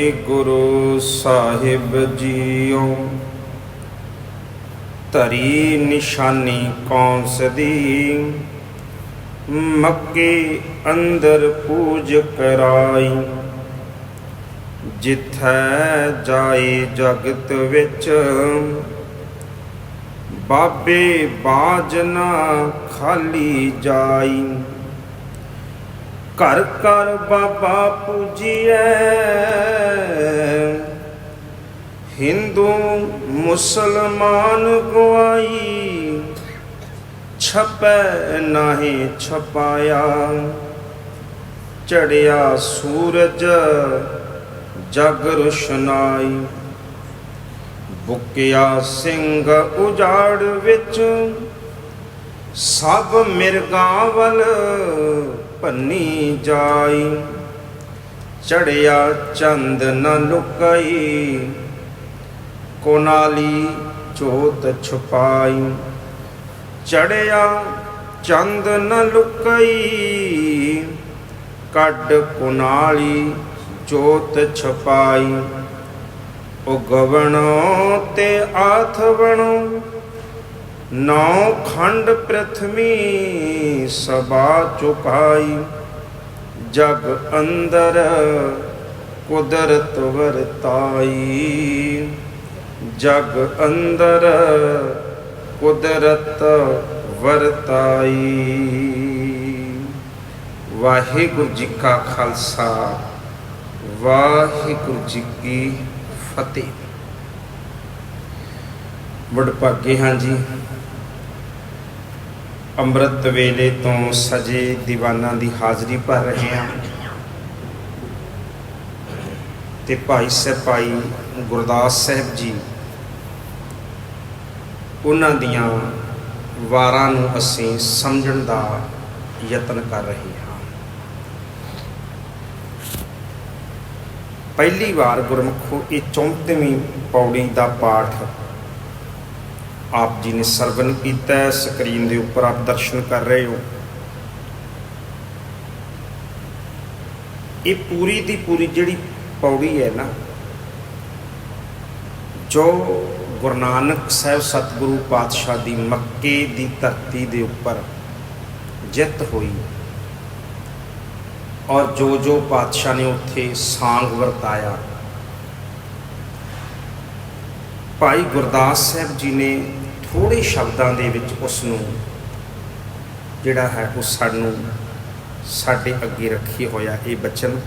Guru Sahib JIO. ਤਰੀ ਨਿਸ਼ਾਨੀ ਕੌਂਸ ਦੀ। ਮੱਕੇ ਅੰਦਰ ਪੂਜ ਕਰਾਈ। ਜਿਥੈ ਜਾਏ ਜਗਤ ਵਿੱਚ। ਬਾਬੇ ਬਾਜ ਨਾ ਖਾਲੀ ਜਾਈ। ਘਰ ਘਰ ਬਾਬਾ ਪੂਜੀਐ। ਹਿੰਦੂ, ਮੁਸਲਮਾਨ ਗਵਾਈ ਛਪੈ ਨਾਹੀ ਛਪਾਇਆ। ਚੜਿਆ ਸੂਰਜ, ਜਗ ਰੁਸ਼ਨਾਈ। ਬੁਕਿਆ ਸਿੰਘ ਉਜਾੜ ਵਿੱਚ, ਸਭ ਮਿਰਗਾਂ ਵੱਲ ਭੰਨੀ ਜਾਈ। ਚੜਿਆ ਚੰਦ ਨ ਲੁਕਈ, ਕੋਨਾਲੀ ਜੋਤ ਛੁਪਾਈ। ਚੜਿਆ ਚੰਦ ਨ ਲੁਕਈ, ਕੱਢ ਕੋਨਾਲੀ ਜੋਤ ਛਪਾਈ। ਉਗਵਣੋ ਤੇ ਆਥਵਣੋ ਨੌ ਖੰਡ ਪ੍ਰਥਮੀ ਸਭਾ ਚੁਕਾਈ। ਜਗ ਅੰਦਰ ਕੁਦਰਤ ਵਰਤਾਈ। ਜਗ ਅੰਦਰ ਕੁਦਰਤ ਵਰਤਾਈ। ਵਾਹਿਗੁਰੂ ਜੀ ਕਾ ਖਾਲਸਾ, ਵਾਹਿਗੁਰੂ ਜੀ ਕੀ ਫਤਿਹ। ਵਡਭਾਗੇ ਹਾਂ ਜੀ। ਅੰਮ੍ਰਿਤ ਵੇਲੇ ਤੋਂ ਸਜੇ ਦੀਵਾਨਾਂ ਦੀ ਹਾਜ਼ਰੀ ਭਰ ਰਹੇ ਹਾਂ। ਤੇ ਭਾਈ ਸਹਿਬਾਈ ਗੁਰਦਾਸ ਸਾਹਿਬ ਜੀ, ਉਹਨਾਂ ਦੀਆਂ ਵਾਰਾਂ ਨੂੰ ਅਸੀਂ ਸਮਝਣ ਦਾ ਯਤਨ ਕਰ ਰਹੇ ਹਾਂ। ਪਹਿਲੀ ਵਾਰ ਗੁਰਮੁਖੋ ਇਹ 34ਵੀਂ ਪੌੜੀ ਦਾ ਪਾਠ ਆਪ ਜੀ ਨੇ ਸਰਵਨ ਕੀਤਾ ਹੈ। ਸਕਰੀਨ ਦੇ ਉੱਪਰ ਆਪ ਦਰਸ਼ਨ ਕਰ ਰਹੇ ਹੋ ਇਹ ਪੂਰੀ ਦੀ ਪੂਰੀ ਜਿਹੜੀ ਪੌੜੀ ਹੈ ਨਾ, ਜੋ ਗੁਰੂ ਨਾਨਕ ਸਾਹਿਬ ਸਤਿਗੁਰੂ ਪਾਤਸ਼ਾਹ ਦੀ ਮੱਕੇ ਦੀ ਧਰਤੀ ਦੇ ਉੱਪਰ ਜਿੱਤ ਹੋਈ ਔਰ ਜੋ ਜੋ ਪਾਤਸ਼ਾਹ ਨੇ ਉੱਥੇ ਸਾਂਗ ਵਰਤਾਇਆ ਭਾਈ ਗੁਰਦਾਸ ਸਾਹਿਬ ਜੀ ਨੇ ਥੋੜੇ ਸ਼ਬਦਾਂ ਦੇ ਵਿੱਚ ਉਸ ਨੂੰ ਜਿਹੜਾ ਹੈ ਉਹ ਸਾਨੂੰ ਸਾਡੇ ਅੱਗੇ ਰੱਖੀ ਹੋਇਆ ਇਹ ਬਚਨ।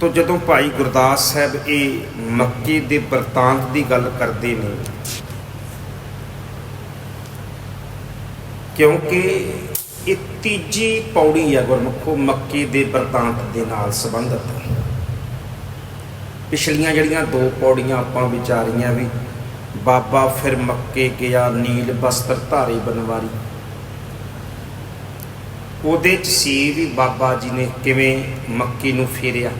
ਤੋ ਜਦੋਂ ਭਾਈ ਗੁਰਦਾਸ ਸਾਹਿਬ ਇਹ ਮੱਕੇ ਦੇ ਵਰਤਾਂਤ ਦੀ ਗੱਲ ਕਰਦੇ ਨੇ, ਕਿਉਂਕਿ ਇਹ ਤੀਜੀ ਪੌੜੀ ਹੈ ਗੁਰਮੁਖੋ ਮੱਕੇ ਦੇ ਵਰਤਾਂਤ ਦੇ ਨਾਲ ਸੰਬੰਧਿਤ। ਪਿਛਲੀਆਂ ਜਿਹੜੀਆਂ ਦੋ ਪੌੜੀਆਂ ਆਪਾਂ ਵਿਚਾਰੀਆਂ ਵੀ, ਬਾਬਾ ਫਿਰ ਮੱਕੇ ਗਿਆ ਨੀਲ ਬਸਤਰ ਧਾਰੀ ਬਨਵਾਰੀ। ਉਹਦੇ ਚ ਸੀ ਵੀ ਬਾਬਾ ਜੀ ਨੇ ਕਿਵੇਂ ਮੱਕੇ ਨੂੰ ਫੇਰਿਆ।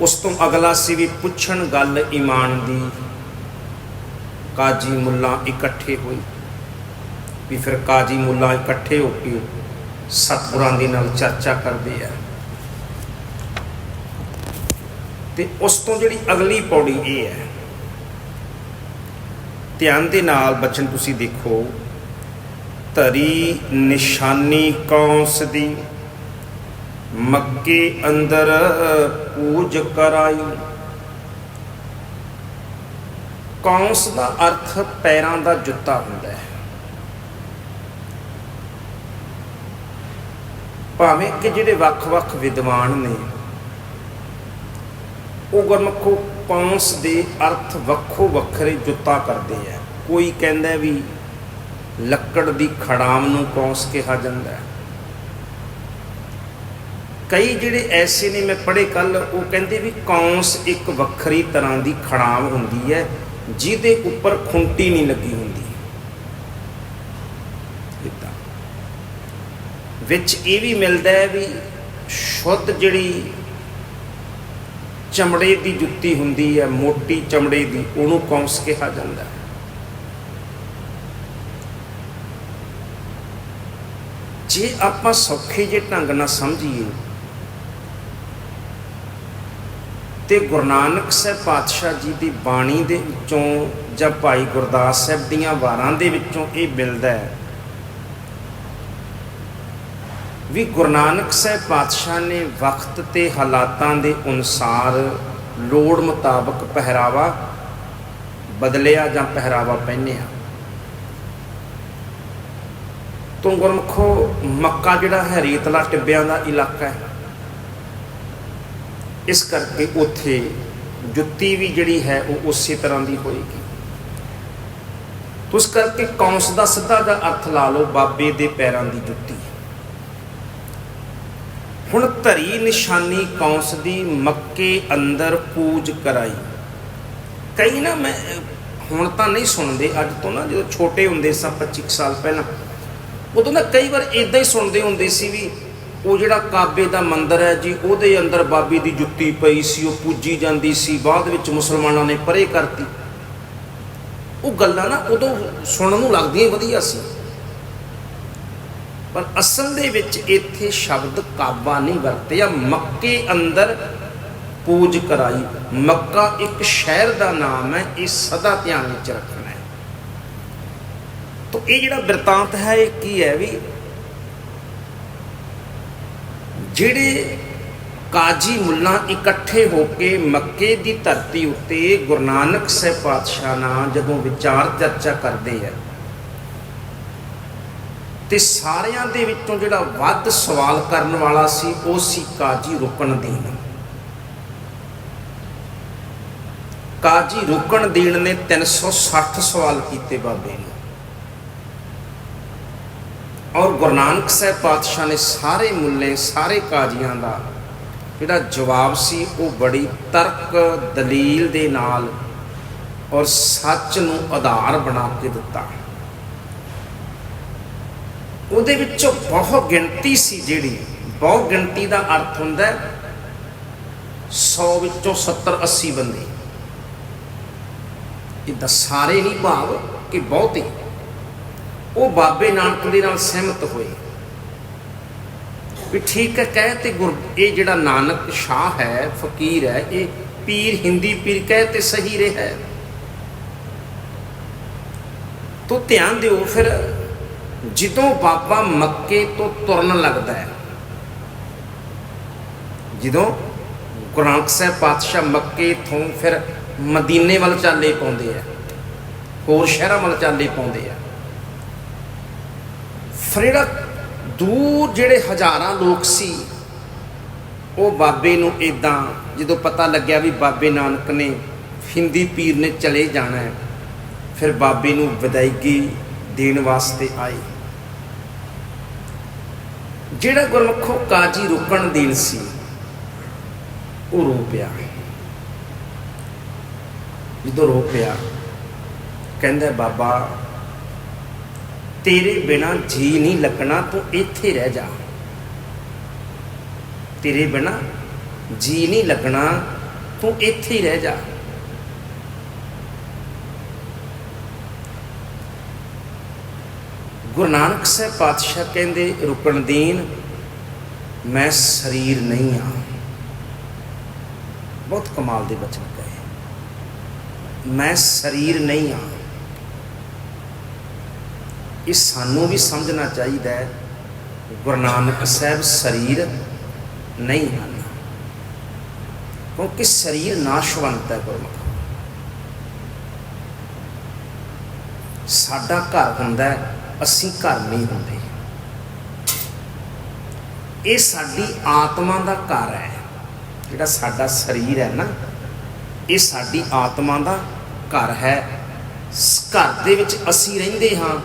ਉਸ ਤੋਂ ਅਗਲਾ ਸੀ ਵੀ ਪੁੱਛਣ ਗੱਲ ਈਮਾਨ ਦੀ, ਕਾਜੀ ਮੁੱਲਾ ਇਕੱਠੇ ਹੋਏ। ਵੀ ਫਿਰ ਕਾਜੀ ਮੁੱਲਾ ਇਕੱਠੇ ਹੋ ਕੇ ਸਤਿਗੁਰਾਂ ਦੇ ਨਾਲ ਚਰਚਾ ਕਰਦੇ ਆ। ਤੇ ਉਸ ਤੋਂ ਜਿਹੜੀ ਅਗਲੀ ਪੌੜੀ ਇਹ ਹੈ। ਧਿਆਨ ਦੇ ਨਾਲ ਬਚਨ ਤੁਸੀਂ ਦੇਖੋ, ਧਰੀ ਨਿਸ਼ਾਨੀ ਕੌਂਸ ਦੀ, ਮੱਕੇ ਅੰਦਰ ਪੂਜ ਕਰਾਈ। ਕੌਂਸ ਦਾ ਅਰਥ ਪੈਰਾਂ ਦਾ ਜੁੱਤਾ ਹੁੰਦਾ ਹੈ। ਭਾਵੇਂ ਕਿ ਜਿਹੜੇ ਵੱਖ-ਵੱਖ ਵਿਦਵਾਨ ਨੇ ਉਹ ਗੁਰਮੁਖੋ ਕੌਂਸ ਦੇ ਅਰਥ ਵੱਖੋ ਵੱਖਰੇ ਜੁੱਤਾ ਕਰਦੇ ਆ। ਕੋਈ ਕਹਿੰਦਾ ਵੀ ਲੱਕੜ ਦੀ ਖੜਾਮ ਨੂੰ ਕੌਂਸ ਕਿਹਾ ਜਾਂਦਾ ਹੈ। ਕਈ ਜਿਹੜੇ ਐਸੇ ਨੇ ਮੈਂ ਪੜ੍ਹੇ ਕੱਲ ਉਹ ਕਹਿੰਦੇ ਵੀ ਕੌਂਸ ਇੱਕ ਵੱਖਰੀ ਤਰ੍ਹਾਂ ਦੀ ਖੜਾਮ ਹੁੰਦੀ ਹੈ, ਜਿਹਦੇ ਉੱਪਰ ਖੁੰਟੀ ਨਹੀਂ ਲੱਗੀ ਹੁੰਦੀ। ਏਦਾਂ ਵਿੱਚ ਇਹ ਵੀ ਮਿਲਦਾ ਹੈ ਵੀ ਸ਼ੁੱਧ ਜਿਹੜੀ ਚਮੜੇ ਦੀ ਜੁੱਤੀ ਹੁੰਦੀ ਹੈ, ਮੋਟੀ ਚਮੜੇ ਦੀ, ਉਹਨੂੰ ਕੌਂਸ ਕਿਹਾ ਜਾਂਦਾ ਹੈ। ਜੇ ਆਪਾਂ ਸੌਖੇ ਜੇ ਢੰਗ ਨਾਲ ਸਮਝੀਏ ਤੇ ਗੁਰੂ ਨਾਨਕ ਸਾਹਿਬ ਪਾਤਸ਼ਾਹ ਜੀ ਦੀ ਬਾਣੀ ਦੇ ਵਿੱਚੋਂ ਜਾਂ ਭਾਈ ਗੁਰਦਾਸ ਸਾਹਿਬ ਦੀਆਂ ਵਾਰਾਂ ਦੇ ਵਿੱਚੋਂ ਇਹ ਮਿਲਦਾ ਹੈ ਵੀ ਗੁਰੂ ਨਾਨਕ ਸਾਹਿਬ ਪਾਤਸ਼ਾਹ ਨੇ ਵਕਤ ਤੇ ਹਾਲਾਤਾਂ ਦੇ ਅਨੁਸਾਰ ਲੋੜ ਮੁਤਾਬਕ ਪਹਿਰਾਵਾ ਬਦਲਿਆ ਜਾਂ ਪਹਿਰਾਵਾ ਪਹਿਨਿਆ। ਤੋਂ ਗੁਰਮਖੋ, ਮੱਕਾ ਜਿਹੜਾ ਹੈ, ਰੇਤਲਾ ਟਿੱਬਿਆਂ ਦਾ ਇਲਾਕਾ ਹੈ। ਇਸ ਕਰਕੇ ਉੱਥੇ ਜੁੱਤੀ ਵੀ ਜਿਹੜੀ ਹੈ, ਉਹ ਉਸੇ ਤਰ੍ਹਾਂ ਦੀ ਹੋਏਗੀ। ਉਸ ਕਰਕੇ ਕੌਂਸ ਦਾ ਸਿੱਧਾ ਦਾ ਅਰਥ ਲਾ ਲਓ, ਬਾਬੇ ਦੇ ਪੈਰਾਂ ਦੀ ਜੁੱਤੀ। ਹੁਣ ਧਰੀ ਨਿਸ਼ਾਨੀ ਕੌਂਸ ਦੀ ਮੱਕੇ ਅੰਦਰ ਪੂਜ ਕਰਾਈ। ਕਈ ਨਾ ਮੈਂ, ਹੁਣ ਤਾਂ ਨਹੀਂ ਸੁਣਦੇ ਅੱਜ ਤੋਂ ਨਾ, ਜਦੋਂ ਛੋਟੇ ਹੁੰਦੇ ਸਾਂ 25 ਸਾਲ ਪਹਿਲਾਂ, ਉਦੋਂ ਨਾ ਕਈ ਵਾਰ ਇਦਾਂ ਹੀ ਸੁਣਦੇ ਹੁੰਦੇ ਸੀ ਵੀ ਉਹ ਜਿਹੜਾ ਕਾਬੇ ਦਾ ਮੰਦਿਰ ਹੈ ਜੀ, ਉਹਦੇ ਅੰਦਰ ਬਾਬੇ ਦੀ ਜੁੱਤੀ ਪਈ ਸੀ, ਉਹ ਪੂਜੀ ਜਾਂਦੀ ਸੀ, ਬਾਅਦ ਵਿੱਚ ਮੁਸਲਮਾਨਾਂ ਨੇ ਪਰੇ ਕਰਤੀ। ਉਹ ਗੱਲਾਂ ਨਾ ਉਦੋਂ ਸੁਣਨ ਨੂੰ ਲੱਗਦੀਆਂ ਵਧੀਆ ਸੀ। ਪਰ ਅਸਲ ਦੇ ਵਿੱਚ ਇੱਥੇ ਸ਼ਬਦ ਕਾਬਾ ਨਹੀਂ ਵਰਤਿਆ। ਮੱਕੇ ਅੰਦਰ ਪੂਜ ਕਰਾਈ। ਮੱਕਾ ਇੱਕ ਸ਼ਹਿਰ ਦਾ ਨਾਮ ਹੈ, ਇਹ ਸਦਾ ਧਿਆਨ ਵਿੱਚ ਰੱਖਣਾ ਹੈ। ਤਾਂ ਇਹ ਜਿਹੜਾ ਬਿਰਤਾਂਤ ਹੈ, ਇਹ ਕੀ ਹੈ ਵੀ ਜਿਹੜੇ ਕਾਜੀ ਮੁੱਲਾ ਇਕੱਠੇ ਹੋ ਕੇ ਮੱਕੇ ਦੀ ਧਰਤੀ ਉੱਤੇ ਗੁਰੂ ਨਾਨਕ ਸਾਹਿਬ ਪਾਤਸ਼ਾਹ ਨਾਲ ਜਦੋਂ ਵਿਚਾਰ ਚਰਚਾ ਕਰਦੇ ਆ ਤੇ ਸਾਰਿਆਂ ਦੇ ਵਿੱਚੋਂ ਜਿਹੜਾ ਵੱਧ ਸਵਾਲ ਕਰਨ ਵਾਲਾ ਸੀ, ਉਹ ਸੀ ਕਾਜੀ ਰੁਕਨਦੀਨ ਕਾਜੀ ਰੁਕਨਦੀਨ ਨੇ 360 ਸਵਾਲ ਕੀਤੇ ਬਾਬੇ ਨੂੰ। ਔਰ ਗੁਰੂ ਨਾਨਕ ਸਾਹਿਬ ਪਾਤਸ਼ਾਹ ਨੇ ਸਾਰੇ ਮੁੱਲੇ, ਸਾਰੇ ਕਾਜ਼ੀਆਂ ਦਾ ਜਿਹੜਾ ਜਵਾਬ ਸੀ, ਉਹ ਬੜੀ ਤਰਕ ਦਲੀਲ ਦੇ ਨਾਲ ਔਰ ਸੱਚ ਨੂੰ ਆਧਾਰ ਬਣਾ ਕੇ ਦਿੱਤਾ। ਉਹਦੇ ਵਿੱਚੋਂ ਬਹੁਤ ਗਿਣਤੀ ਸੀ ਜਿਹੜੀ, ਬਹੁਤ ਗਿਣਤੀ ਦਾ ਅਰਥ ਹੁੰਦਾ ਹੈ 100 ਵਿੱਚੋਂ 70 80 ਬੰਦੇ। ਇਹ ਸਾਰੇ ਨਹੀਂ ਭਾਵ ਕਿ ਬਹੁਤੇ ਉਹ ਬਾਬੇ ਨਾਨਕ ਦੇ ਨਾਲ ਸਹਿਮਤ ਹੋਏ। ਵੀ ਠੀਕ ਹੈ, ਕਹਿ ਤੇ ਗੁਰ, ਇਹ ਜਿਹੜਾ ਨਾਨਕ ਸ਼ਾਹ ਹੈ, ਫਕੀਰ ਹੈ, ਇਹ ਪੀਰ, ਹਿੰਦੀ ਪੀਰ ਕਹਿ ਤੇ ਸਹੀ ਰਿਹਾ ਹੈ। ਤੋ ਧਿਆਨ ਦਿਓ ਫਿਰ ਜਦੋਂ ਬਾਬਾ ਮੱਕੇ ਤੋਂ ਤੁਰਨ ਲੱਗਦਾ ਹੈ, ਜਦੋਂ ਗੁਰੂ ਸਾਹਿਬ ਪਾਤਸ਼ਾਹ ਮੱਕੇ ਤੋਂ ਫਿਰ ਮਦੀਨੇ ਵੱਲ ਚਾਲੇ ਪਾਉਂਦੇ ਆ, ਹੋਰ ਸ਼ਹਿਰਾਂ ਵੱਲ ਚਾਲੇ ਪਾਉਂਦੇ ਆ, ਫਿਰ ਜਿਹੜਾ ਦੂਰ ਜਿਹੜੇ ਹਜ਼ਾਰਾਂ ਲੋਕ ਸੀ, ਉਹ ਬਾਬੇ ਨੂੰ ਇਦਾਂ ਜਦੋਂ ਪਤਾ ਲੱਗਿਆ ਵੀ ਬਾਬੇ ਨਾਨਕ ਨੇ ਹਿੰਦੀ ਪੀਰ ਨੇ ਚਲੇ ਜਾਣਾ ਹੈ, ਫਿਰ ਬਾਬੇ ਨੂੰ ਵਿਦਾਇਗੀ ਦੇਣ ਵਾਸਤੇ ਆਏ। ਜਿਹੜਾ ਗੁਰਮੁਖੋ ਕਾਜੀ ਰੋਕਣ ਦੇਣ ਸੀ, ਉਹ ਰੋ ਪਿਆ। ਜਦੋਂ ਰੋ ਪਿਆ, ਕਹਿੰਦਾ, ਬਾਬਾ, ਤੇਰੇ ਬਿਨਾ ਜੀ ਨਹੀਂ ਲੱਗਣਾ, ਤੂੰ ਇੱਥੇ ਰਹਿ ਜਾ। ਤੇਰੇ ਬਿਨਾ ਜੀ ਨਹੀਂ ਲੱਗਣਾ, ਤੂੰ ਇੱਥੇ ਹੀ ਰਹਿ ਜਾ। ਗੁਰੂ ਨਾਨਕ ਸਾਹਿਬ ਪਾਤਸ਼ਾਹ ਕਹਿੰਦੇ ਰੁਕਣਦੀਨ ਮੈਂ ਸਰੀਰ ਨਹੀਂ ਆ ਬਹੁਤ ਕਮਾਲ ਦੇ ਬਚਨ ਕਹੇ ਮੈਂ ਸਰੀਰ ਨਹੀਂ ਆ ਇਹ ਸਾਨੂੰ ਵੀ ਸਮਝਣਾ ਚਾਹੀਦਾ ਹੈ, ਗੁਰੂ ਨਾਨਕ ਸਾਹਿਬ ਸਰੀਰ ਨਹੀਂ ਹਨ। ਕਿਉਂਕਿ ਸਰੀਰ ਨਾਸ਼ਵੰਤ ਹੈ ਗੁਰਮੁਖ। ਸਾਡਾ ਘਰ ਹੁੰਦਾ ਹੈ ਅਸੀਂ ਘਰ ਨਹੀਂ ਹੁੰਦੇ। ਇਹ ਸਾਡੀ ਆਤਮਾ ਦਾ ਘਰ ਹੈ। ਜਿਹੜਾ ਸਾਡਾ ਸਰੀਰ ਹੈ ਨਾ, ਇਹ ਸਾਡੀ ਆਤਮਾ ਦਾ ਘਰ ਹੈ। ਘਰ ਦੇ ਵਿੱਚ ਅਸੀਂ ਰਹਿੰਦੇ ਹਾਂ।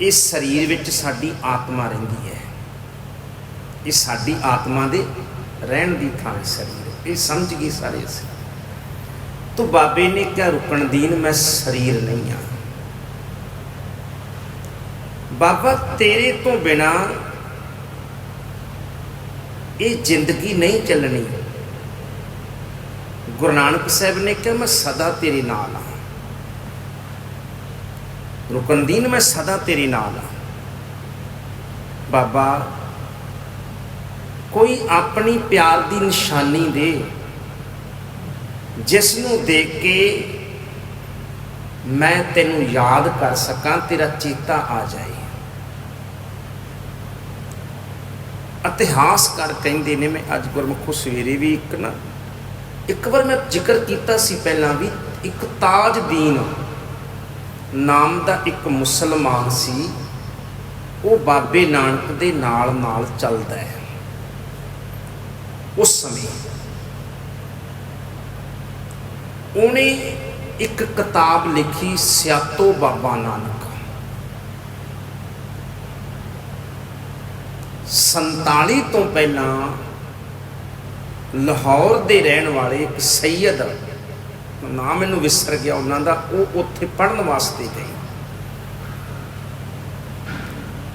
ਇਸ ਸਰੀਰ ਵਿੱਚ ਸਾਡੀ ਆਤਮਾ ਰਹਿੰਦੀ ਹੈ। ਇਹ ਸਾਡੀ ਆਤਮਾ ਦੇ ਰਹਿਣ ਦੀ ਥਾਂ ਹੈ ਸਰੀਰ। ਇਹ ਸਮਝ ਗਏ ਸਾਰੇ ਅਸੀਂ? ਤੋ ਬਾਬੇ ਨੇ ਕਿਹਾ, ਰੁਕਣ ਦੀਨ, ਮੈਂ ਸਰੀਰ ਨਹੀਂ ਹਾਂ। ਬਾਬਾ ਤੇਰੇ ਤੋਂ ਬਿਨਾ ਇਹ ਜ਼ਿੰਦਗੀ ਨਹੀਂ ਚੱਲਣੀ। ਗੁਰੂ ਨਾਨਕ ਸਾਹਿਬ ਨੇ ਕਿਹਾ, ਮੈਂ ਸਦਾ ਤੇਰੇ ਨਾਲ ਆ ਰੁਕਨਦੀਨ ਮੈਂ ਸਦਾ ਤੇਰੇ ਨਾਲ ਆ ਬਾਬਾ, ਕੋਈ ਆਪਣੀ ਪਿਆਰ ਦੀ ਨਿਸ਼ਾਨੀ ਦੇ, ਜਿਸ ਨੂੰ ਦੇਖ ਕੇ ਮੈਂ ਤੈਨੂੰ ਯਾਦ ਕਰ ਸਕਾਂ, ਤੇਰਾ ਚੇਤਾ ਆ ਜਾਏ। ਇਤਿਹਾਸਕਾਰ ਕਹਿੰਦੇ ਨੇ, ਮੈਂ ਅੱਜ ਗੁਰਮੁਖੋ ਸਵੇਰੇ ਵੀ ਇੱਕ ਨਾ, ਇੱਕ ਵਾਰ ਮੈਂ ਜ਼ਿਕਰ ਕੀਤਾ ਸੀ ਪਹਿਲਾਂ ਵੀ, ਇੱਕ ਤਾਜਦੀਨ ਨਾਮ ਦਾ ਇੱਕ ਮੁਸਲਮਾਨ ਸੀ, ਉਹ ਬਾਬੇ ਨਾਨਕ ਦੇ ਨਾਲ ਨਾਲ ਚੱਲਦਾ ਹੈ। ਉਸ ਸਮੇਂ ਉਹਨੇ ਇੱਕ ਕਿਤਾਬ ਲਿਖੀ, ਸਿਆਤੋ ਬਾਬਾ ਨਾਨਕ। 47 ਤੋਂ ਪਹਿਲਾਂ ਲਾਹੌਰ ਦੇ ਰਹਿਣ ਵਾਲੇ ਇੱਕ ਸੈਯਦ ਨਾਮ ਮੈਨੂੰ ਵਿਸਰ ਗਿਆ ਉਹਨਾਂ ਦਾ, ਉਹ ਉੱਥੇ ਪੜਨ ਵਾਸਤੇ ਗਏ।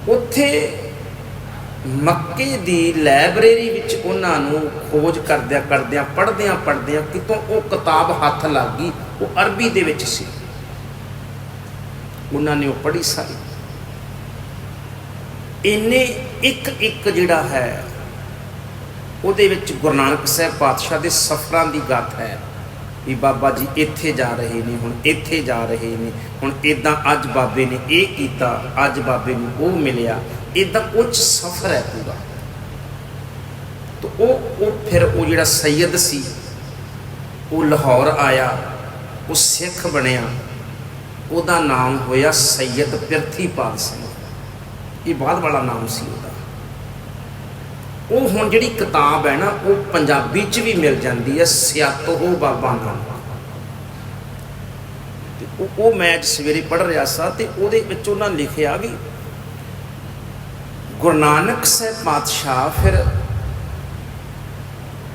ਉੱਥੇ ਮੱਕੇ ਦੀ ਲਾਇਬ੍ਰੇਰੀ ਵਿੱਚ ਉਹਨਾਂ ਨੂੰ ਖੋਜ ਕਰਦਿਆਂ ਕਰਦਿਆਂ ਪੜ੍ਹਦਿਆਂ ਪੜ੍ਹਦਿਆਂ ਕਿਤੋਂ ਉਹ ਕਿਤਾਬ ਹੱਥ ਲੱਗ ਗਈ, ਉਹ ਅਰਬੀ ਦੇ ਵਿੱਚ ਸੀ। ਉਹਨਾਂ ਨੇ ਉਹ ਪੜ੍ਹੀ ਸਾਰੀ। ਇੰਨੇ ਇੱਕ ਇੱਕ ਜਿਹੜਾ ਹੈ, ਉਹਦੇ ਵਿੱਚ ਗੁਰੂ ਨਾਨਕ ਸਾਹਿਬ ਪਾਤਸ਼ਾਹ ਦੇ ਸਫ਼ਰਾਂ ਦੀ ਗੱਲ ਹੈ ਵੀ ਬਾਬਾ ਜੀ ਇੱਥੇ ਜਾ ਰਹੇ ਨੇ, ਹੁਣ ਇੱਥੇ ਜਾ ਰਹੇ ਨੇ, ਹੁਣ ਇਦਾਂ ਅੱਜ ਬਾਬੇ ਨੇ ਇਹ ਕੀਤਾ, ਅੱਜ ਬਾਬੇ ਨੂੰ ਉਹ ਮਿਲਿਆ ਇਦਾਂ ਉੱਚ ਸਫ਼ਰ ਹੈ ਪੂਰਾ। ਤਾਂ ਉਹ ਉਹ ਫਿਰ ਉਹ ਜਿਹੜਾ ਸੈਯਦ ਸੀ, ਉਹ ਲਾਹੌਰ ਆਇਆ, ਉਹ ਸਿੱਖ ਬਣਿਆ, ਉਹਦਾ ਨਾਮ ਹੋਇਆ ਸੈਯਦ ਪਿਰਥੀਪਾਲ ਸਿੰਘ। ਇਹ ਬਾਅਦ ਵਾਲਾ ਨਾਮ ਸੀ ਉਹਦਾ। ਉਹ ਹੁਣ ਜਿਹੜੀ ਕਿਤਾਬ ਹੈ ਨਾ, ਉਹ ਪੰਜਾਬੀ 'ਚ ਵੀ ਮਿਲ ਜਾਂਦੀ ਹੈ, ਸਿਆਤੋ ਬਾਬਾ ਨਾਨਕ। ਤੇ ਉਹ ਮੈਂ ਸਵੇਰੇ ਪੜ੍ਹ ਰਿਹਾ ਸਾਂ ਤੇ ਉਹਦੇ ਵਿੱਚ ਉਹਨਾਂ ਲਿਖਿਆ ਵੀ ਗੁਰੂ ਨਾਨਕ ਸਾਹਿਬ ਪਾਤਸ਼ਾਹ ਫਿਰ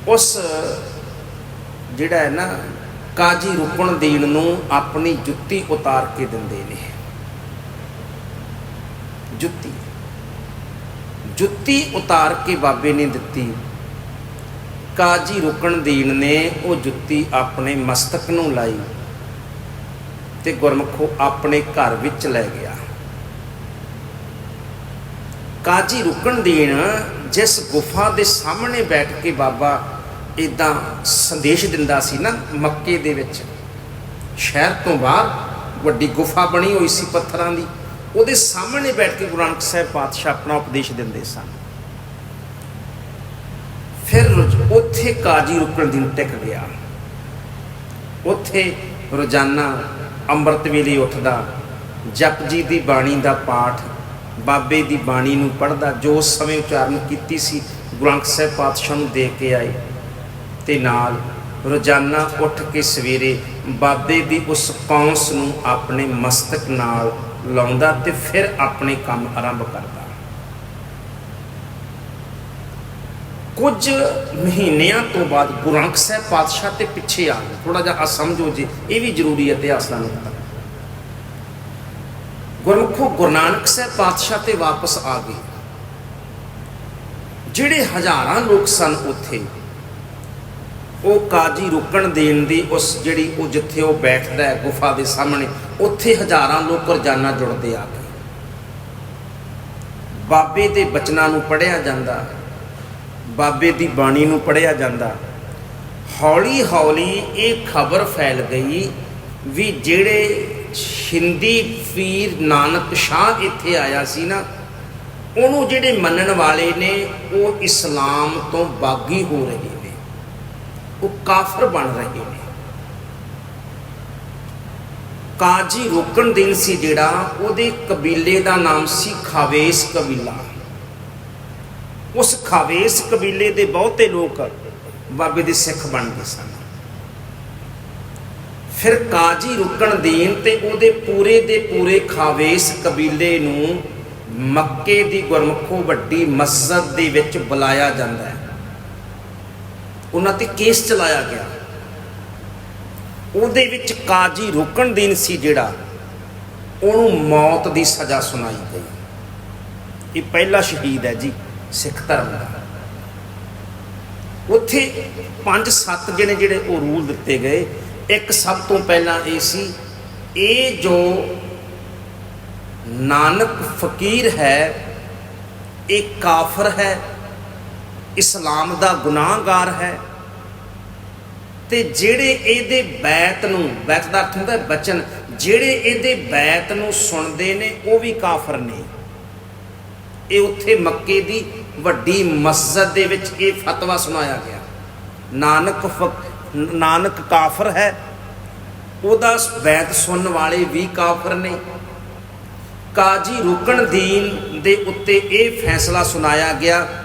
ਉਸ ਜਿਹੜਾ ਹੈ ਨਾ, ਕਾਜੀ ਰੁਕਣ ਦੇਣ ਨੂੰ ਆਪਣੀ ਜੁੱਤੀ ਉਤਾਰ ਕੇ ਦਿੰਦੇ ਨੇ। ਜੁੱਤੀ। ਜੁੱਤੀ ਉਤਾਰ ਕੇ ਬਾਬੇ ਨੇ ਦਿੱਤੀ। ਕਾਜੀ ਰੁਕਣ ਦੀਨ ਨੇ ਉਹ ਜੁੱਤੀ ਆਪਣੇ ਮਸਤਕ ਨੂੰ ਲਾਈ ਤੇ ਗੁਰਮਖੋ ਆਪਣੇ ਘਰ ਵਿੱਚ ਲੈ ਗਿਆ। ਕਾਜੀ ਰੁਕਣ ਦੀਨ ਜਿਸ ਗੁਫਾ ਦੇ ਸਾਹਮਣੇ ਬੈਠ ਕੇ ਬਾਬਾ ਇਦਾਂ ਸੰਦੇਸ਼ ਦਿੰਦਾ ਸੀ ਨਾ, ਮੱਕੇ ਦੇ ਵਿੱਚ, ਸ਼ਹਿਰ ਤੋਂ ਬਾਹਰ ਵੱਡੀ ਗੁਫਾ ਬਣੀ ਹੋਈ ਸੀ ਪੱਥਰਾਂ ਦੀ। ਉਹਦੇ ਸਾਹਮਣੇ ਬੈਠ ਕੇ ਗੁਰੂ ਨਾਨਕ ਸਾਹਿਬ ਪਾਤਸ਼ਾਹ ਆਪਣਾ ਉਪਦੇਸ਼ ਦਿੰਦੇ ਸਨ। ਫਿਰ ਉੱਥੇ ਕਾਜੀ ਰੁਕਣ ਦਿਨ ਟਿਕ ਗਿਆ। ਉੱਥੇ ਰੋਜ਼ਾਨਾ ਅੰਮ੍ਰਿਤ ਵੇਲੇ ਉੱਠਦਾ ਜਪਜੀ ਦੀ ਬਾਣੀ ਦਾ ਪਾਠ, ਬਾਬੇ ਦੀ ਬਾਣੀ ਨੂੰ ਪੜ੍ਹਦਾ, ਜੋ ਉਸ ਸਮੇਂ ਉਚਾਰਨ ਕੀਤੀ ਸੀ, ਗੁਰੂ ਨਾਨਕ ਸਾਹਿਬ ਪਾਤਸ਼ਾਹ ਨੂੰ ਦੇ ਕੇ ਆਏ। ਤੇ ਨਾਲ ਰੋਜ਼ਾਨਾ ਉੱਠ ਕੇ ਸਵੇਰੇ ਬਾਬੇ ਦੀ ਉਸ ਪੌਂਸ ਨੂੰ ਆਪਣੇ ਮਸਤਕ ਨਾਲ ਲਾਉਂਦਾ ਤੇ ਫਿਰ ਆਪਣੇ ਕੰਮ ਆਰੰਭ ਕਰਦਾ। ਕੁਝ ਮਹੀਨਿਆਂ ਤੋਂ ਬਾਅਦ ਗੁਰੂ ਨਾਨਕ ਸਾਹਿਬ ਪਾਤਸ਼ਾਹ ਤੇ ਪਿੱਛੇ ਆ ਗਏ। ਥੋੜਾ ਜਿਹਾ ਆ ਸਮਝੋ ਜੀ, ਇਹ ਵੀ ਜ਼ਰੂਰੀ ਹੈ ਇਤਿਹਾਸ ਦਾ ਨੁਕਤਾ। ਗੁਰਮੁਖੋ ਗੁਰੂ ਨਾਨਕ ਸਾਹਿਬ ਪਾਤਸ਼ਾਹ ਤੇ ਵਾਪਸ ਆ ਗਏ। ਜਿਹੜੇ ਹਜ਼ਾਰਾਂ ਲੋਕ ਸਨ ਉੱਥੇ ਉਹ ਕਾਜੀ ਰੁਕਣ ਦੇਣ ਦੀ ਉਸ ਜਿਹੜੀ ਉਹ ਜਿੱਥੇ ਉਹ ਬੈਠਦਾ ਹੈ ਗੁਫਾ ਦੇ ਸਾਹਮਣੇ, ਉੱਥੇ ਹਜ਼ਾਰਾਂ ਲੋਕ ਰੋਜ਼ਾਨਾ ਜੁੜਦੇ ਆ ਕੇ। ਬਾਬੇ ਦੇ ਬਚਨਾਂ ਨੂੰ ਪੜਿਆ ਜਾਂਦਾ, ਬਾਬੇ ਦੀ ਬਾਣੀ ਨੂੰ ਪੜਿਆ ਜਾਂਦਾ। ਹੌਲੀ ਹੌਲੀ ਇਹ ਖਬਰ ਫੈਲ ਗਈ ਵੀ ਜਿਹੜੇ ਹਿੰਦੀ ਪੀਰ ਨਾਨਕ ਸ਼ਾਹ ਇੱਥੇ ਆਇਆ ਸੀ ਨਾ, ਉਹਨੂੰ ਜਿਹੜੇ ਮੰਨਣ ਵਾਲੇ ਨੇ, ਉਹ ਇਸਲਾਮ ਤੋਂ ਬਾਗੀ ਹੋ ਰਹੇ। ਉਹ ਕਾਫਰ ਬਣ ਰਹੇ ਨੇ। ਕਾਜੀ ਰੋਕਣ ਦਿਨ ਸੀ ਜਿਹੜਾ ਉਹਦੇ ਕਬੀਲੇ ਦਾ ਨਾਮ ਸੀ ਖਾਵੇਸ ਕਬੀਲਾ। ਉਸ ਖਾਵੇਸ ਕਬੀਲੇ ਦੇ ਬਹੁਤੇ ਲੋਕ ਬਾਬੇ ਦੇ ਸਿੱਖ ਬਣ ਗਏ ਸਨ। ਫਿਰ ਕਾਜੀ ਰੁਕਣ ਦੇਣ ਤੇ ਉਹਦੇ ਪੂਰੇ ਦੇ ਪੂਰੇ ਖਾਵੇਸ ਕਬੀਲੇ ਨੂੰ ਮੱਕੇ ਦੀ ਗੁਰਮਖੋ ਵੱਡੀ ਮਸਜਿਦ ਦੇ ਵਿੱਚ ਬੁਲਾਇਆ ਜਾਂਦਾ ਹੈ। ਉਹਨਾਂ ਤੇ ਕੇਸ ਚਲਾਇਆ ਗਿਆ। ਉਹਦੇ ਵਿੱਚ ਕਾਜੀ ਰੁਕਣ ਦੇਣ ਸੀ ਜਿਹੜਾ, ਉਹਨੂੰ ਮੌਤ ਦੀ ਸਜ਼ਾ ਸੁਣਾਈ ਗਈ। ਇਹ ਪਹਿਲਾ ਸ਼ਹੀਦ ਹੈ ਜੀ, ਸਿੱਖ ਧਰਮ ਦਾ। ਉੱਥੇ ਪੰਜ ਸੱਤ ਜਿਹੜੇ ਜਿਹੜੇ ਉਹ ਰੂਲ ਦਿੱਤੇ ਗਏ। ਇੱਕ ਸਭ ਤੋਂ ਪਹਿਲਾਂ ਇਹ ਸੀ, ਇਹ ਜੋ ਨਾਨਕ ਫਕੀਰ ਹੈ, ਇਹ ਕਾਫਰ ਹੈ ਇਸਲਾਮ ਦਾ ਗੁਨਾਹਗਾਰ ਹੈ। ਤੇ ਜਿਹੜੇ ਇਹਦੇ ਬੈਤ ਨੂੰ, ਬੈਤ ਦਾ ਅਰਥ ਹੁੰਦਾ ਬਚਨ, ਜਿਹੜੇ ਇਹਦੇ ਬੈਤ ਨੂੰ ਸੁਣਦੇ ਨੇ, ਉਹ ਵੀ ਕਾਫਰ ਨੇ। ਇਹ ਉੱਥੇ ਮੱਕੇ ਦੀ ਵੱਡੀ ਮਸਜਿਦ ਦੇ ਵਿੱਚ ਇਹ ਫਤਵਾ ਸੁਣਾਇਆ ਗਿਆ। ਨਾਨਕ ਫ- ਨਾਨਕ ਕਾਫਰ ਹੈ। ਉਹਦਾ ਬੈਤ ਸੁਣਨ ਵਾਲੇ ਵੀ ਕਾਫਰ ਨੇ। ਕਾਜੀ ਰੁਕਣ ਦੀਨ ਦੇ ਉੱਤੇ ਇਹ ਫੈਸਲਾ ਸੁਣਾਇਆ ਗਿਆ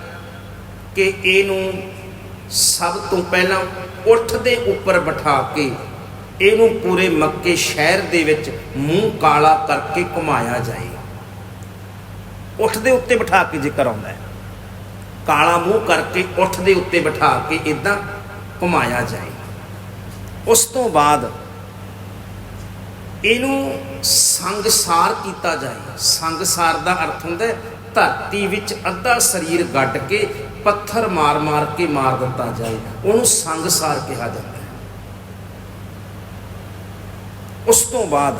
ਕਿ ਇਹਨੂੰ ਸਭ ਤੋਂ ਪਹਿਲਾਂ ਉੱਠ ਦੇ ਉੱਪਰ ਬਿਠਾ ਕੇ ਇਹਨੂੰ ਪੂਰੇ ਮੱਕੇ ਸ਼ਹਿਰ ਦੇ ਵਿੱਚ ਮੂੰਹ ਕਾਲਾ ਕਰਕੇ ਘੁਮਾਇਆ ਜਾਏ। ਉੱਠ ਦੇ ਉੱਤੇ ਬਿਠਾ ਕੇ ਜ਼ਿਕਰ ਆਉਂਦਾ ਹੈ। ਕਾਲਾ ਮੂੰਹ ਕਰਕੇ ਉੱਠ ਦੇ ਉੱਤੇ ਬਿਠਾ ਕੇ ਇਦਾਂ ਘੁਮਾਇਆ ਜਾਏ। ਉਸ ਤੋਂ ਬਾਅਦ ਇਹਨੂੰ ਸੰਗਸਾਰ ਕੀਤਾ ਜਾਏ। ਸੰਗਸਾਰ ਦਾ ਅਰਥ ਹੁੰਦਾ ਧਰਤੀ ਵਿੱਚ ਅੱਧਾ ਸਰੀਰ ਗੱਡ ਕੇ ਪੱਥਰ ਮਾਰ-ਮਾਰ ਕੇ ਮਾਰ ਦਿੱਤਾ ਜਾਏ, ਉਹਨੂੰ ਸੰਗਸਾਰ ਕਿਹਾ ਜਾਂਦਾ ਹੈ। ਉਸ ਤੋਂ ਬਾਅਦ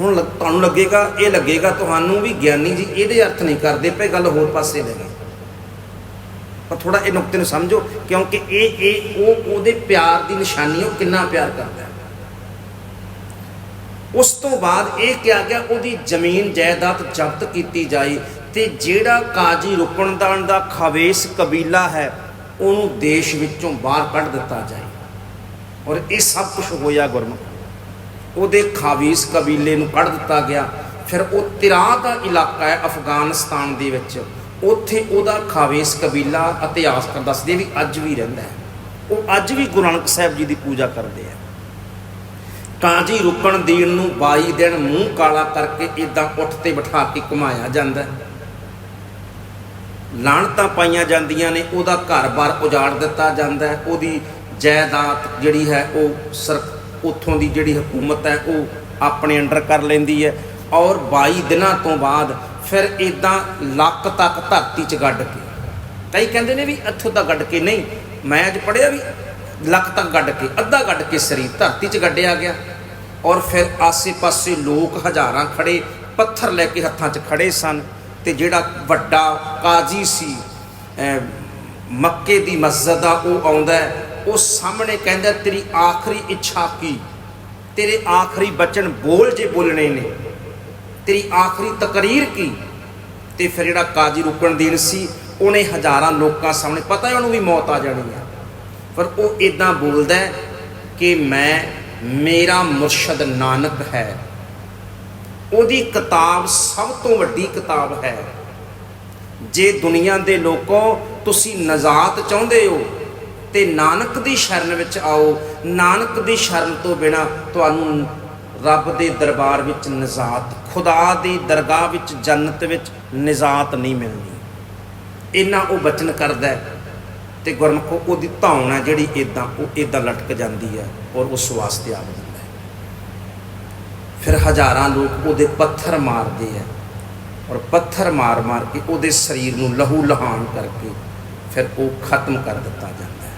ਹੁਣ ਤੁਹਾਨੂੰ ਲੱਗੇਗਾ, ਇਹ ਲੱਗੇਗਾ ਤੁਹਾਨੂੰ ਵੀ ਗਿਆਨੀ ਜੀ ਇਹਦੇ ਅਰਥ ਨਹੀਂ ਕਰਦੇ ਪਏ, ਗੱਲ ਹੋਰ ਪਾਸੇ ਲੈ ਗਏ। ਪਰ ਥੋੜਾ ਇਹ ਨੁਕਤੇ ਨੂੰ ਸਮਝੋ, ਕਿਉਂਕਿ ਇਹ ਇਹ, ਉਹ, ਉਹਦੇ ਪਿਆਰ ਦੀ ਨਿਸ਼ਾਨੀ ਉਹ ਕਿੰਨਾ ਪਿਆਰ ਕਰਦਾ ਹੈ। ਉਸ ਤੋਂ ਬਾਅਦ ਇਹ ਕਿਹਾ ਗਿਆ, ਉਹਦੀ ਜ਼ਮੀਨ, ਜਾਇਦਾਦ ਜ਼ਬਤ ਕੀਤੀ ਜਾਏ ਤੇ ਜਿਹੜਾ ਕਾਜੀ ਰੁਕਣਦਾਨ ਦਾ ਖਵੇਸ ਕਬੀਲਾ ਹੈ, ਉਹਨੂੰ ਦੇਸ਼ ਵਿੱਚੋਂ ਬਾਹਰ ਕੱਢ ਦਿੱਤਾ ਜਾਏ। ਔਰ ਇਹ ਸਭ ਕੁਝ ਹੋਇਆ ਗੁਰਮੁਖ। ਉਹਦੇ ਖਾਵੀਸ ਕਬੀਲੇ ਨੂੰ ਕੱਢ ਦਿੱਤਾ ਗਿਆ। ਫਿਰ ਉਹ ਤਿਰਾ ਦਾ ਇਲਾਕਾ ਹੈ ਅਫਗਾਨਿਸਤਾਨ ਦੇ ਵਿੱਚ। ਉੱਥੇ ਉਹਦਾ ਖਾਵੇਸ ਕਬੀਲਾ ਇਤਿਹਾਸ ਕਰ ਦੱਸਦੇ ਵੀ ਅੱਜ ਵੀ ਰਹਿੰਦਾ ਹੈ। ਉਹ ਅੱਜ ਵੀ ਗੁਰੂ ਨਾਨਕ ਸਾਹਿਬ ਜੀ ਦੀ ਪੂਜਾ ਕਰਦੇ ਆ। ਕਾਜੀ ਰੁਕਣ ਦੇਣ ਨੂੰ 22 ਦਿਨ ਮੂੰਹ ਕਾਲਾ ਕਰਕੇ ਇਦਾਂ ਉੱਠ ਤੇ ਬਿਠਾ ਕੇ ਘੁਮਾਇਆ ਜਾਂਦਾ ਹੈ। ਲਾਹਣਤਾਂ ਪਾਈਆਂ ਜਾਂਦੀਆਂ ਨੇ, ਉਹਦਾ ਘਰ-ਬਾਰ ਉਜਾੜ ਦਿੱਤਾ ਜਾਂਦਾ ਹੈ। ਉਹਦੀ ਜਾਇਦਾਦ ਜਿਹੜੀ ਹੈ, ਉਹ ਸਰ, ਉੱਥੋਂ ਦੀ ਜਿਹੜੀ ਹਕੂਮਤ ਹੈ, ਉਹ ਆਪਣੇ ਅੰਡਰ ਕਰ ਲੈਂਦੀ ਹੈ ਔਰ 22 ਦਿਨਾਂ ਤੋਂ ਬਾਅਦ ਫਿਰ ਇਦਾਂ ਲੱਕ ਤੱਕ ਧਰਤੀ 'ਚ ਗੱਡ ਕੇ। ਕਈ ਕਹਿੰਦੇ ਨੇ ਵੀ ਇੱਥੋਂ ਦਾ ਗੱਡ ਕੇ ਨਹੀਂ, ਮੈਂ ਅੱਜ ਪੜਿਆ ਵੀ ਲੱਕ ਤੱਕ ਗੱਡ ਕੇ, ਅੱਧਾ ਗੱਡ ਕੇ ਸਰੀਰ ਧਰਤੀ 'ਚ ਗੱਡਿਆ ਗਿਆ ਔਰ ਫਿਰ ਆਸੇ-ਪਾਸੇ ਲੋਕ ਹਜ਼ਾਰਾਂ ਖੜੇ ਪੱਥਰ ਲੈ ਕੇ ਹੱਥਾਂ 'ਚ ਖੜੇ ਸਨ। ਤੇ ਜਿਹੜਾ ਵੱਡਾ ਕਾਜ਼ੀ ਸੀ ਮੱਕੇ ਦੀ ਮਸਜਿਦ ਦਾ ਉਹ ਆਉਂਦਾ ਉਹ ਸਾਹਮਣੇ ਕਹਿੰਦਾ, ਤੇਰੀ ਆਖਰੀ ਇੱਛਾ ਕੀ? ਤੇਰੇ ਆਖਰੀ ਬਚਨ ਬੋਲ ਜੇ ਬੋਲਣੇ ਨੇ। ਤੇਰੀ ਆਖਰੀ ਤਕਰੀਰ ਕੀ? ਤੇ ਫਿਰ ਜਿਹੜਾ ਕਾਜੀ ਰੁਕਣ ਦੇਣ ਸੀ, ਉਹਨੇ ਹਜ਼ਾਰਾਂ ਲੋਕਾਂ ਸਾਹਮਣੇ, ਪਤਾ ਹੈ ਉਹਨੂੰ ਵੀ ਮੌਤ ਆ ਜਾਣੀ ਹੈ। ਪਰ ਉਹ ਇਦਾਂ ਬੋਲਦਾ ਕਿ ਮੈਂ, ਮੇਰਾ ਮੁਰਸ਼ਦ ਨਾਨਕ ਹੈ। ਉਹਦੀ ਕਿਤਾਬ ਸਭ ਤੋਂ ਵੱਡੀ ਕਿਤਾਬ ਹੈ। ਜੇ ਦੁਨੀਆ ਦੇ ਲੋਕੋ ਤੁਸੀਂ ਨਜ਼ਾਤ ਚਾਹੁੰਦੇ ਹੋ, ਤੇ ਨਾਨਕ ਦੀ ਸ਼ਰਨ ਵਿੱਚ ਆਓ। ਨਾਨਕ ਦੀ ਸ਼ਰਨ ਤੋਂ ਬਿਨਾ ਤੁਹਾਨੂੰ ਰੱਬ ਦੇ ਦਰਬਾਰ ਵਿੱਚ ਨਜ਼ਾਤ, ਖੁਦਾ ਦੀ ਦਰਗਾਹ ਵਿੱਚ, ਜੰਨਤ ਵਿੱਚ ਨਜ਼ਾਤ ਨਹੀਂ ਮਿਲਣੀ। ਇੰਨਾ ਉਹ ਬਚਨ ਕਰਦਾ ਹੈ ਤੇ ਗੁਰਮਖੋ ਉਹਦੀ ਧੌਣ ਹੈ ਜਿਹੜੀ ਇਦਾਂ ਉਹ ਇਦਾਂ ਲਟਕ ਜਾਂਦੀ ਹੈ ਔਰ ਉਸ ਵਾਸਤੇ ਆ ਜਾਂਦਾ ਹੈ। ਫਿਰ ਹਜ਼ਾਰਾਂ ਲੋਕ ਉਹਦੇ ਪੱਥਰ ਮਾਰਦੇ ਆ ਔਰ ਪੱਥਰ ਮਾਰ ਮਾਰ ਕੇ ਉਹਦੇ ਸਰੀਰ ਨੂੰ ਲਹੂ ਲਹਾਨ ਕਰਕੇ ਫਿਰ ਉਹ ਖਤਮ ਕਰ ਦਿੱਤਾ ਜਾਂਦਾ ਹੈ।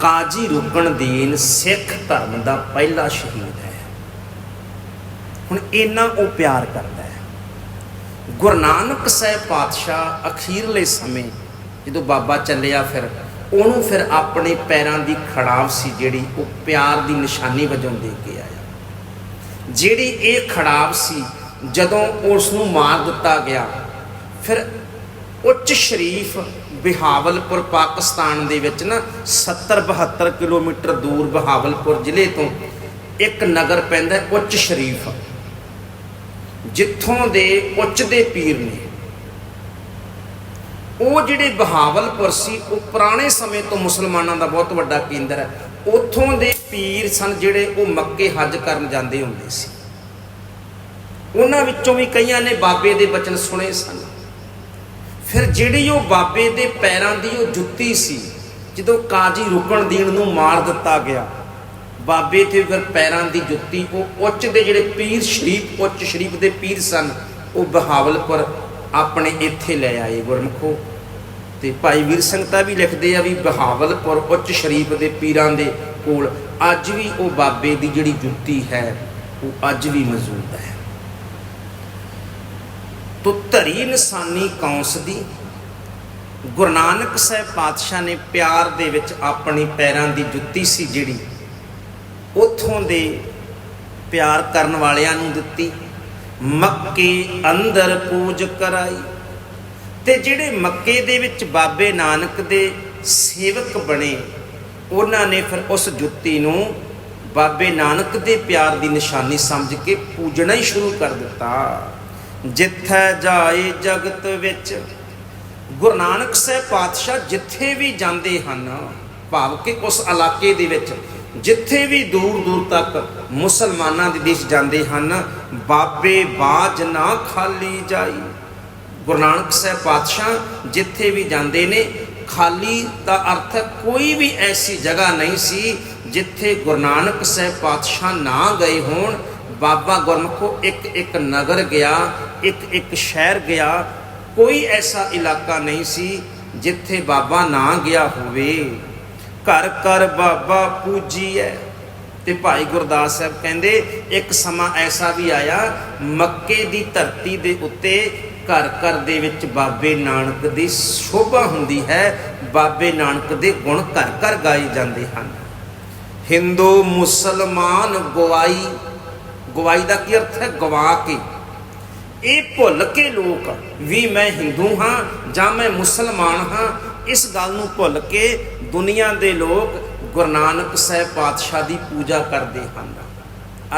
ਕਾਜੀ ਰੁਕਣ ਦੀਨ ਸਿੱਖ ਧਰਮ ਦਾ ਪਹਿਲਾ ਸ਼ਹੀਦ ਹੈ। ਹੁਣ ਇੰਨਾ ਉਹ ਪਿਆਰ ਕਰਦਾ ਹੈ। ਗੁਰੂ ਨਾਨਕ ਸਾਹਿਬ ਪਾਤਸ਼ਾਹ ਅਖੀਰਲੇ ਸਮੇਂ ਜਦੋਂ ਬਾਬਾ ਚੱਲਿਆ ਫਿਰ ਉਹਨੂੰ ਫਿਰ ਆਪਣੇ ਪੈਰਾਂ ਦੀ ਖੜਾਵ ਸੀ ਜਿਹੜੀ ਉਹ ਪਿਆਰ ਦੀ ਨਿਸ਼ਾਨੀ ਵਜੋਂ ਦੇ ਕੇ ਆਇਆ। ਜਿਹੜੀ ਇਹ ਖੜਾਵ ਸੀ, ਜਦੋਂ ਉਸ ਨੂੰ ਮਾਰ ਦਿੱਤਾ ਗਿਆ, ਫਿਰ ਉੱਚ ਸ਼ਰੀਫ ਬਿਹਾਵਲਪੁਰ, ਪਾਕਿਸਤਾਨ ਦੇ ਵਿੱਚ ਨਾ 70 72 ਕਿਲੋਮੀਟਰ ਦੂਰ ਬਹਾਵਲਪੁਰ ਜ਼ਿਲ੍ਹੇ ਤੋਂ ਇੱਕ ਨਗਰ ਪੈਂਦਾ ਉੱਚ ਸ਼ਰੀਫ। ਜਿੱਥੋਂ ਦੇ ਉੱਚ ਦੇ ਪੀਰ ਨੇ। ਉਹ ਜਿਹੜੇ ਬਹਾਵਲਪੁਰ ਸੀ, ਉਹ ਪੁਰਾਣੇ ਸਮੇਂ ਤੋਂ ਮੁਸਲਮਾਨਾਂ ਦਾ ਬਹੁਤ ਵੱਡਾ ਕੇਂਦਰ ਹੈ। ਉੱਥੋਂ ਦੇ ਪੀਰ ਸਨ ਜਿਹੜੇ ਉਹ ਮੱਕੇ ਹੱਜ ਕਰਨ ਜਾਂਦੇ ਹੁੰਦੇ ਸੀ। ਉਹਨਾਂ ਵਿੱਚੋਂ ਵੀ ਕਈਆਂ ਨੇ ਬਾਬੇ ਦੇ ਬਚਨ ਸੁਣੇ ਸਨ। ਫਿਰ ਜਿਹੜੀ ਉਹ ਬਾਬੇ ਦੇ ਪੈਰਾਂ ਦੀ ਉਹ ਜੁੱਤੀ ਸੀ, ਜਦੋਂ ਕਾਜੀ ਰੁਕਣ ਦੇਣ ਨੂੰ ਮਾਰ ਦਿੱਤਾ ਗਿਆ, ਬਾਬੇ ਤੇ ਫਿਰ ਪੈਰਾਂ ਦੀ ਜੁੱਤੀ, ਉਹ ਉੱਚ ਦੇ ਜਿਹੜੇ ਪੀਰ ਸ਼ਰੀਫ, ਉੱਚ ਸ਼ਰੀਫ ਦੇ ਪੀਰ ਸਨ, ਉਹ ਬਹਾਵਲਪੁਰ ਆਪਣੇ ਇੱਥੇ ਲੈ ਆਏ ਗੁਰਮਖੋ। ਤੇ ਭਾਈ ਵੀਰ ਸਿੰਘ ਤਾਂ ਵੀ ਲਿਖਦੇ ਆ ਵੀ ਬਹਾਵਲਪੁਰ ਉੱਚ ਸ਼ਰੀਫ ਦੇ ਪੀਰਾਂ ਦੇ ਕੋਲ ਅੱਜ ਵੀ ਉਹ ਬਾਬੇ ਦੀ ਜਿਹੜੀ ਜੁੱਤੀ ਹੈ, ਉਹ ਅੱਜ ਵੀ ਮੌਜੂਦ ਹੈ। ਤੋ ਧਰੀ ਇਨਸਾਨੀ ਕੌਂਸ ਦੀ, ਗੁਰੂ ਨਾਨਕ ਸਾਹਿਬ ਪਾਤਸ਼ਾਹ ਨੇ ਪਿਆਰ ਦੇ ਵਿੱਚ ਆਪਣੀ ਪੈਰਾਂ ਦੀ ਜੁੱਤੀ ਸੀ ਜਿਹੜੀ, ਉਥੋਂ ਦੇ ਪਿਆਰ ਕਰਨ ਵਾਲਿਆਂ ਨੂੰ ਦਿੱਤੀ, ਮੱਕੇ ਅੰਦਰ ਪੂਜ ਕਰਾਈ ਤੇ ਜਿਹੜੇ ਮੱਕੇ ਦੇ ਵਿੱਚ ਬਾਬੇ ਨਾਨਕ ਦੇ ਸੇਵਕ ਬਣੇ, ਉਹਨਾਂ ਨੇ ਫਿਰ ਉਸ ਜੁੱਤੀ ਨੂੰ ਬਾਬੇ ਨਾਨਕ ਦੇ ਪਿਆਰ ਦੀ ਨਿਸ਼ਾਨੀ ਸਮਝ ਕੇ ਪੂਜਣਾ ਹੀ ਸ਼ੁਰੂ ਕਰ ਦਿੱਤਾ। ਜਿੱਥੇ ਜਾਏ ਜਗਤ ਵਿੱਚ, ਗੁਰੂ ਨਾਨਕ ਸਾਹਿਬ ਪਾਤਸ਼ਾਹ ਜਿੱਥੇ ਵੀ ਜਾਂਦੇ ਹਨ, ਭਾਵ ਕਿ ਉਸ ਇਲਾਕੇ ਦੇ ਵਿੱਚ, ਜਿੱਥੇ ਵੀ ਦੂਰ ਦੂਰ ਤੱਕ ਮੁਸਲਮਾਨਾਂ ਦੇ ਦੇਸ਼ ਜਾਂਦੇ ਹਨ, ਬਾਬੇ ਬਾਜ ਨਾ ਖਾਲੀ ਜਾਈ। ਗੁਰੂ ਨਾਨਕ ਸਾਹਿਬ ਪਾਤਸ਼ਾਹ ਜਿੱਥੇ ਵੀ ਜਾਂਦੇ ਨੇ, ਖਾਲੀ ਦਾ ਅਰਥ ਕੋਈ ਵੀ ਐਸੀ ਜਗ੍ਹਾ ਨਹੀਂ ਸੀ ਜਿੱਥੇ ਗੁਰੂ ਨਾਨਕ ਸਾਹਿਬ ਪਾਤਸ਼ਾਹ ਨਾ ਗਏ ਹੋਣ। ਬਾਬਾ ਗੁਰਮਖੋ ਇੱਕ ਇੱਕ ਨਗਰ ਗਿਆ, ਇੱਕ ਇੱਕ ਸ਼ਹਿਰ ਗਿਆ, ਕੋਈ ਐਸਾ ਇਲਾਕਾ ਨਹੀਂ ਸੀ ਜਿੱਥੇ ਬਾਬਾ ਨਾ ਗਿਆ ਹੋਵੇ। ਘਰ ਘਰ ਬਾਬਾ ਪੂਜੀਐ। ਤੇ ਭਾਈ ਗੁਰਦਾਸ ਸਾਹਿਬ ਕਹਿੰਦੇ, ਇੱਕ ਸਮਾਂ ਐਸਾ ਵੀ ਆਇਆ, ਮੱਕੇ ਦੀ ਧਰਤੀ ਦੇ ਉੱਤੇ ਘਰ ਘਰ ਦੇ ਵਿੱਚ ਬਾਬੇ ਨਾਨਕ ਦੀ ਸ਼ੋਭਾ ਹੁੰਦੀ ਹੈ। ਬਾਬੇ ਨਾਨਕ ਦੇ ਗੁਣ ਘਰ ਘਰ ਗਾਏ ਜਾਂਦੇ ਹਨ। ਹਿੰਦੂ, ਮੁਸਲਮਾਨ ਗਵਾਈ ਗਵਾਈ ਦਾ ਕੀ ਅਰਥ ਹੈ? ਗਵਾ ਕੇ। ਇਹ ਭੁੱਲ ਕੇ ਲੋਕ ਵੀ ਮੈਂ ਹਿੰਦੂ ਹਾਂ ਜਾਂ ਮੈਂ ਮੁਸਲਮਾਨ ਹਾਂ, ਇਸ ਗੱਲ ਨੂੰ ਭੁੱਲ ਕੇ ਦੁਨੀਆ ਦੇ ਲੋਕ ਗੁਰੂ ਨਾਨਕ ਸਾਹਿਬ ਪਾਤਸ਼ਾਹ ਦੀ ਪੂਜਾ ਕਰਦੇ ਹਨ।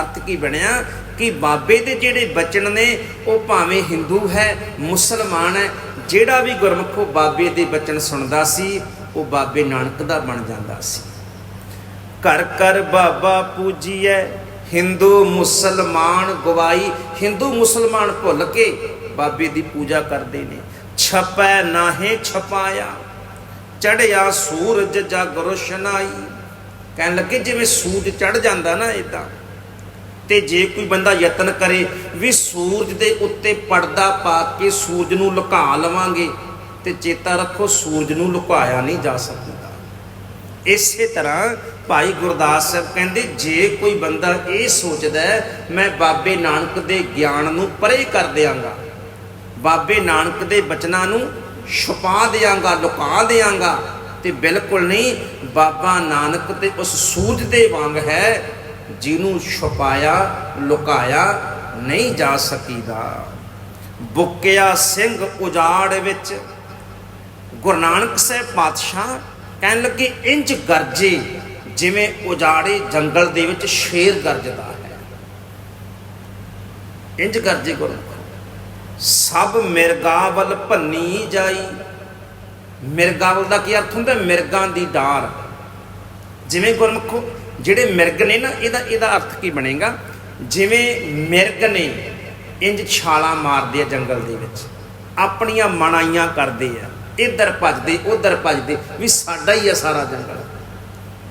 ਅਰਥ ਕੀ ਬਣਿਆ? ਕਿ ਬਾਬੇ ਦੇ ਜਿਹੜੇ ਬਚਨ ਨੇ, ਉਹ ਭਾਵੇਂ ਹਿੰਦੂ ਹੈ, ਮੁਸਲਮਾਨ ਹੈ, ਜਿਹੜਾ ਵੀ ਗੁਰਮੁਖੋ ਬਾਬੇ ਦੇ ਬਚਨ ਸੁਣਦਾ ਸੀ, ਉਹ ਬਾਬੇ ਨਾਨਕ ਦਾ ਬਣ ਜਾਂਦਾ ਸੀ। ਘਰ ਘਰ ਬਾਬਾ ਪੂਜੀਐ, ਹਿੰਦੂ ਮੁਸਲਮਾਨ ਗਵਾਈ। ਹਿੰਦੂ ਮੁਸਲਮਾਨ ਭੁੱਲ ਕੇ ਬਾਬੇ ਦੀ ਪੂਜਾ ਕਰਦੇ ਨੇ। ਛਪੈ ਨਾਹੇ ਛਪਾਇਆ, ਚੜਿਆ ਸੂਰਜ ਜਗ ਰੋਸ਼ਨਾਈ। ਕਹਿਣ ਲੱਗੇ ਜਿਵੇਂ ਸੂਰਜ ਚੜ ਜਾਂਦਾ ਨਾ ਇਦਾਂ ਤੇ ਜੇ ਕੋਈ ਬੰਦਾ ਯਤਨ ਕਰੇ ਵੀ ਸੂਰਜ ਦੇ ਉੱਤੇ ਪਰਦਾ ਪਾ ਕੇ ਸੂਰਜ ਨੂੰ ਲੁਕਾ ਲਵਾਂਗੇ ਤੇ ਚੇਤਾ ਰੱਖੋ ਸੂਰਜ ਨੂੰ ਲੁਕਾਇਆ ਨਹੀਂ ਜਾ ਸਕਦਾ। ਇਸੇ ਤਰ੍ਹਾਂ ਭਾਈ ਗੁਰਦਾਸ ਸਾਹਿਬ ਕਹਿੰਦੇ, ਜੇ ਕੋਈ ਬੰਦਾ ਇਹ ਸੋਚਦਾ ਮੈਂ ਬਾਬੇ ਨਾਨਕ ਦੇ ਗਿਆਨ ਨੂੰ ਪਰੇ ਕਰ ਦਿਆਂਗਾ, ਬਾਬੇ ਨਾਨਕ ਦੇ ਬਚਨਾਂ ਨੂੰ ਛੁਪਾ ਦਿਆਂਗਾ, ਲੁਕਾ ਦਿਆਂਗਾ, ਤੇ ਬਿਲਕੁਲ ਨਹੀਂ, ਬਾਬਾ ਨਾਨਕ ਤੇ ਉਸ ਸੂਰਜ ਦੇ ਵਾਂਗ ਹੈ ਜਿਹਨੂੰ ਛੁਪਾਇਆ, ਲੁਕਾਇਆ ਨਹੀਂ ਜਾ ਸਕੀਦਾ। ਬੁੱਕਿਆ ਸਿੰਘ ਉਜਾੜ ਵਿੱਚ ਗੁਰੂ ਨਾਨਕ ਸਾਹਿਬ ਪਾਤਸ਼ਾਹ ਕਹਿਣ ਲੱਗੇ, ਇੰਜ ਗਰਜੇ ਜਿਵੇਂ ਉਜਾੜੇ ਜੰਗਲ ਦੇ ਵਿੱਚ ਸ਼ੇਰ ਗਰਜਦਾ ਹੈ। ਇੰਜ ਗਰਜੇ ਗੁਰੂ ਸਭ ਮਿਰਗਾ ਵੱਲ ਭੰਨੀ ਜਾਈ। ਮਿਰਗਾ ਵੱਲ ਦਾ ਕੀ ਅਰਥ ਹੁੰਦਾ? ਮਿਰਗਾ ਦੀ ਡਾਰ। ਜਿਵੇਂ ਗੁਰਮੁਖੋ ਜਿਹੜੇ ਮਿਰਗ ਨੇ ਨਾ, ਇਹਦਾ ਇਹਦਾ ਅਰਥ ਕੀ ਬਣੇਗਾ? ਜਿਵੇਂ ਮਿਰਗ ਨੇ ਇੰਜ ਛਾਲਾਂ ਮਾਰਦੇ ਆ ਜੰਗਲ ਦੇ ਵਿੱਚ, ਆਪਣੀਆਂ ਮਣਾਈਆਂ ਕਰਦੇ ਆ, ਇੱਧਰ ਭੱਜਦੇ, ਉੱਧਰ ਭੱਜਦੇ, ਵੀ ਸਾਡਾ ਹੀ ਆ ਸਾਰਾ ਜੰਗਲ।